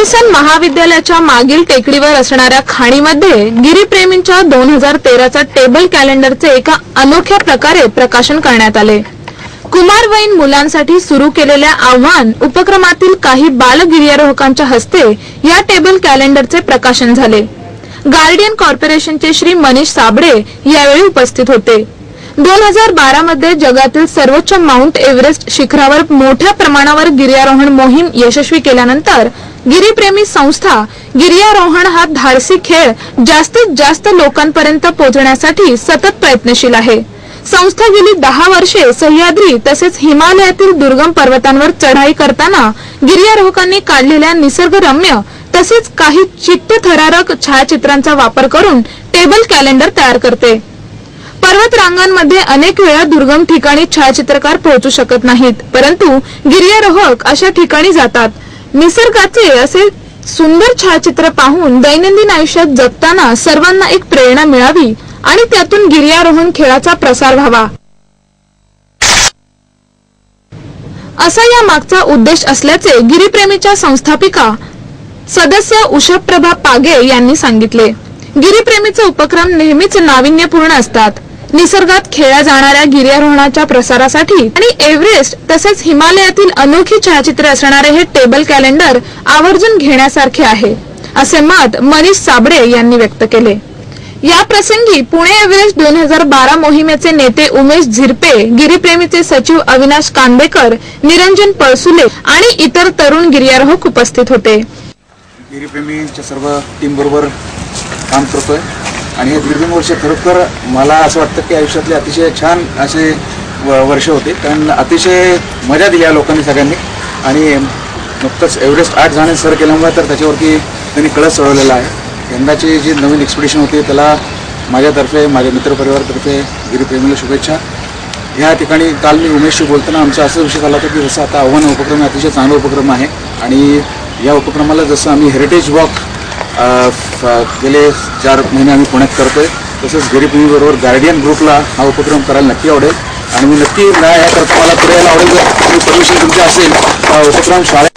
Fergusson महाविद्यालयाच्या मागील टेकडीवर असणाऱ्या खाणीमध्ये गिरीप्रेमींच्या दोन हजार तेराचा टेबल कॅलेंडरचे एका अनोख्या प्रकारे प्रकाशन करण्यात आले. कुमारवयीन मुलांसाठी सुरू केलेल्या आव्हान उपक्रमातील काही बालगिर्यारोहकांच्या हस्ते या टेबल कॅलेंडरचे प्रकाशन झाले. गार्डियन कॉर्पोरेशनचे श्री मनीष साबळे यावेळी उपस्थित होते. दोन हजार बारा मध्ये जगातील सर्वोच्च माउंट एव्हरेस्ट शिखरावर मोठ्या प्रमाणावर गिर्यारोहण मोहीम यशस्वी केल्यानंतर गिरीप्रेमी संस्था गिर्यारोहण हा धाडसी खेळ जास्तीत जास्त लोकांपर्यंत पोहोचण्यासाठी सतत प्रयत्नशील आहे. संस्था गेली दहा वर्षे सह्याद्री तसेच हिमालयातील दुर्गम पर्वतांवर चढाई करताना गिर्यारोहकांनी काढलेल्या निसर्गरम्य तसेच काही चित्तथरारक छायाचित्रांचा वापर करून टेबल कॅलेंडर तयार करते. पर्वत रांगांमध्ये अनेक वेळा दुर्गम ठिकाणी छायाचित्रकार पोहोचू शकत नाहीत परंतु गिर्यारोहक अशा ठिकाणी जातात. निसर्गाचे असे सुंदर छायाचित्र पाहून दैनंदिन आयुष्यात जगताना सर्वांना एक प्रेरणा मिळावी आणि त्यातून गिर्यारोहण खेळाचा प्रसार व्हावा. असा या मागचा उद्देश असल्याचे गिरीप्रेमीच्या संस्थापिका सदस्य उषाप्रभा पागे यांनी सांगितले. गिरीप्रेमीचे उपक्रम नेहमीच नाविन्यपूर्ण असतात. निसर्गात खेळल्या जाणाऱ्या गिर्यारोहणाच्या प्रसारासाठी आणि एव्हरेस्ट तसेच हिमालयातील अनोखी छायाचित्रे असणारे हे टेबल कॅलेंडर आवर्जून घेण्यासारखे आहे असे मत मनीष साबळे यांनी व्यक्त केले. या प्रसंगी पुणे एव्हरेस्ट दोन हजार बारा मोहिमेचे नेते उमेश झिरपे गिरीप्रेमीचे सचिव अविनाश कांदेकर निरंजन पळसुले आणि इतर तरुण गिर्यारोहक उपस्थित होते. गिरीप्रेमीच्या सर्व टीम बरोबर काम करतोय. आणि हे दीर्घ वर्ष खरोखर मला असं वाटतं की आयुष्यातले अतिशय छान असे व- वर्ष होते. कारण अतिशय मजा दिली या लोकांनी सगळ्यांनी. आणि नुकतंच एव्हरेस्ट आठ जाणे सर केल्यामुळे तर त्याच्यावरती त्यांनी कळस चढवलेला आहे. यंदाची जी नवीन एक्सपिडिशन होती त्याला माझ्यातर्फे माझ्या मित्रपरिवारातर्फे गिरीप्रेमीला शुभेच्छा. ह्या ठिकाणी काल मी उमेशशी बोलताना आमचा असा विषय झाला होता की जसं आता आव्हान उपक्रम अतिशय चांगला उपक्रम आहे. आणि या उपक्रमाला जसं आम्ही हेरिटेज वॉक गेले चार महिने आम्ही पुण्यात करतोय. तसंच गरीबभूमीबरोबर गार्डियन ग्रुपला हा उपक्रम करायला नक्की आवडेल. आणि मी नक्की न्याय याकरता मला पुढे यायला आवडेल जर परमिशन तुमची असेल उपक्रम शाळेत